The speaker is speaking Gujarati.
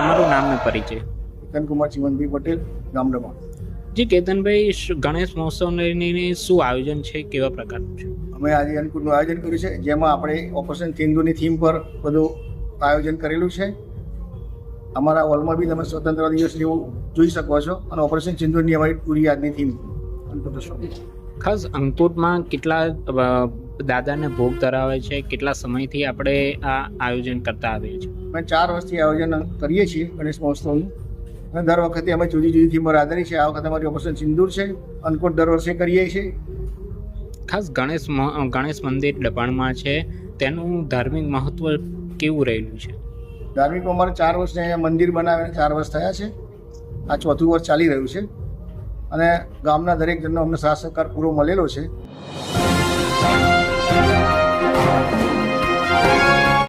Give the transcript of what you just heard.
તમારું નામ ને પરિચય? કુમાર ચીમનભાઈ પટેલ ગામડામાં જી કેતનભાઈ ગણેશ મહોત્સવની શું આયોજન છે? કેવા પ્રકારનું છે? અમે આજે અન્નકૂટનું આયોજન કર્યું છે જેમાં આપણે ઓપરેશન સિંધુની થીમ પર બધું આયોજન કરેલું છે. અમારા હોલમાં બી તમે સ્વતંત્ર દિવસ જેવું જોઈ શકો છો અને ઓપરેશન સિંધુની અમારી પૂરી આજની થીમ. ખાસ અંકુટમાં કેટલા દાદાને ભોગ ધરાવે છે કેટલા સમયથી આપણે આ આયોજન કરતા આવીએ છીએ? અમે ચાર વર્ષથી આયોજન કરીએ છીએ ગણેશ મહોત્સવનું. અને દર વખતે અમે જુદી જુદી થીમ આધારી છે. આ વખતે અમારી ઓપરેશન સિંદૂર છે. અન્નકૂટ દર વર્ષે કરીએ છીએ. ખાસ ગણેશ ગણેશ મંદિર દબાણમાં છે. તેનું ધાર્મિક મહત્વ કેવું રહેલું છે? ધાર્મિક અમારે ચાર વર્ષને અહીંયા મંદિર બનાવીને ચાર વર્ષ થયા છે. આ ચોથું વર્ષ ચાલી રહ્યું છે. અને ગામના દરેક જણનો અમને સાથ સહકાર પૂરો મળેલો છે.